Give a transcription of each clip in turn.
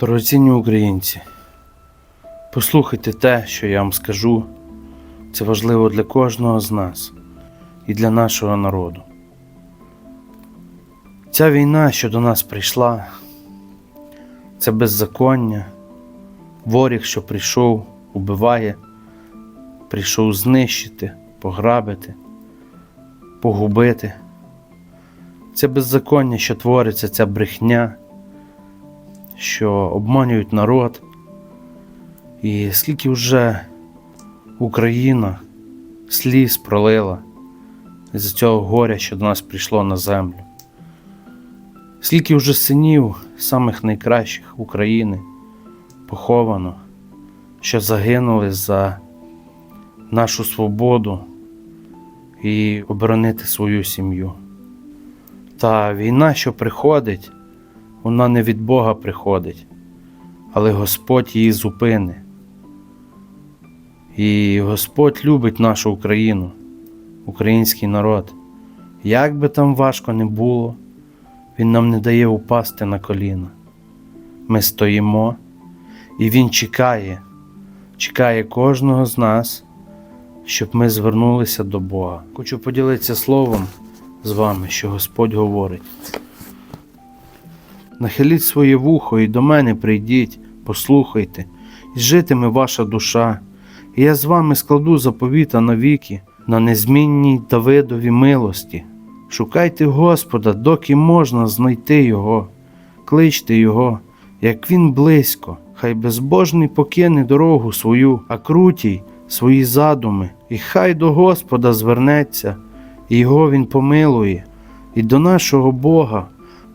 Дорогоцінні українці, послухайте те, що я вам скажу. Це важливо для кожного з нас і для нашого народу. Ця війна, що до нас прийшла, це беззаконня, воріг, що прийшов, убиває, прийшов знищити, пограбити, погубити. Це беззаконня, що твориться, ця брехня що обманюють народ. І скільки вже Україна сліз пролила з цього горя, що до нас прийшло на землю. Скільки вже синів, самих найкращих України, поховано, що загинули за нашу свободу і оборонити свою сім'ю. Та війна, що приходить, вона не від Бога приходить, але Господь її зупини. І Господь любить нашу Україну, український народ. Як би там важко не було, Він нам не дає упасти на коліна. Ми стоїмо, і Він чекає, чекає кожного з нас, щоб ми звернулися до Бога. Хочу поділитися словом з вами, що Господь говорить. Нахиліть своє вухо і до мене прийдіть, послухайте, і житиме ваша душа, і я з вами складу заповіта навіки на незмінній Давидові милості. Шукайте Господа, доки можна знайти Його, кличте Його, як Він близько, хай безбожний покине дорогу свою, а крутій свої задуми, і хай до Господа звернеться, і Його Він помилує, і до нашого Бога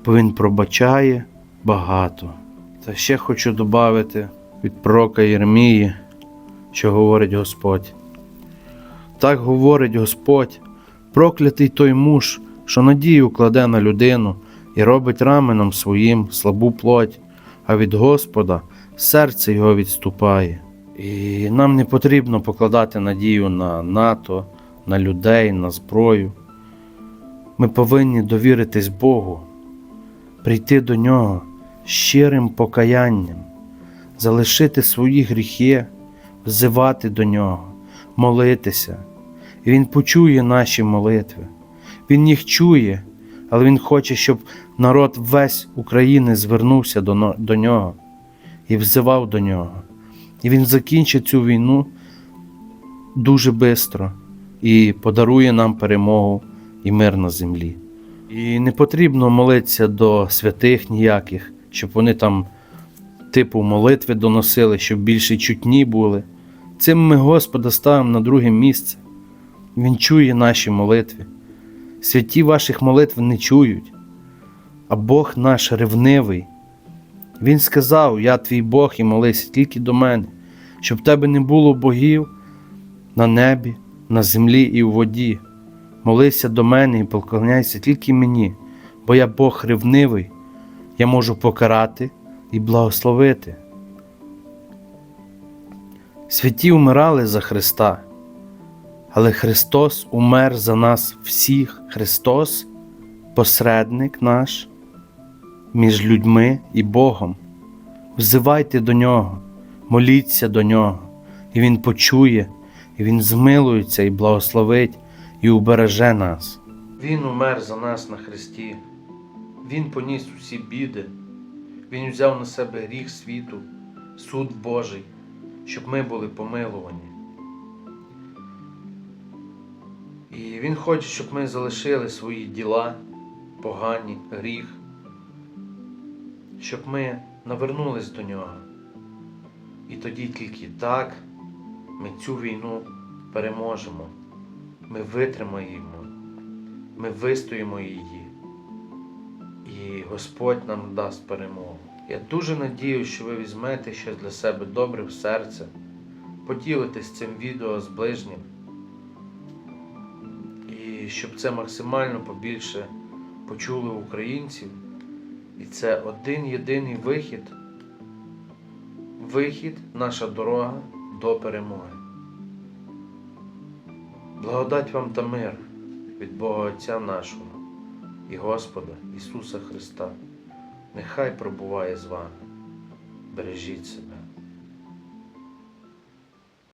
бо він пробачає багато. Та ще хочу додати від пророка Єрмії, що говорить Господь. Так говорить Господь, проклятий той муж, що надію кладе на людину і робить раменом своїм слабу плоть, а від Господа серце його відступає. І нам не потрібно покладати надію на НАТО, на людей, на зброю. Ми повинні довіритись Богу прийти до нього щирим покаянням, залишити свої гріхи, взивати до нього, молитися. І Він почує наші молитви. Він їх чує, але Він хоче, щоб народ весь України звернувся до нього і взивав до нього. І Він закінчить цю війну дуже швидко і подарує нам перемогу і мир на землі. І не потрібно молитися до святих ніяких, щоб вони там типу молитви доносили, щоб більше чутні були. Цим ми Господа ставимо на друге місце. Він чує наші молитви. Святі ваших молитв не чують, а Бог наш ревнивий. Він сказав: Я твій Бог і молися тільки до мене, щоб в тебе не було богів на небі, на землі і у воді. Молися до мене і поклоняйся тільки мені, бо я Бог ревнивий, я можу покарати і благословити. Святі вмирали за Христа, але Христос умер за нас всіх. Христос посередник наш між людьми і Богом. Взивайте до Нього, моліться до Нього, і Він почує, і Він змилується і благословить і убереже нас. Він умер за нас на Христі. Він поніс усі біди. Він взяв на себе гріх світу, суд Божий, щоб ми були помилувані. І Він хоче, щоб ми залишили свої діла, погані, гріх, щоб ми навернулись до нього. І тоді тільки так ми цю війну переможемо. Ми витримаємо, ми вистоїмо її, і Господь нам дасть перемогу. Я дуже надію, що ви візьмете щось для себе добре в серце, поділитесь цим відео з ближнім, і щоб це максимально побільше почули українців. І це один єдиний вихід, вихід, наша дорога до перемоги. Благодать вам та мир від Бога Отця нашого і Господа Ісуса Христа. Нехай пробуває з вами. бережіть себе.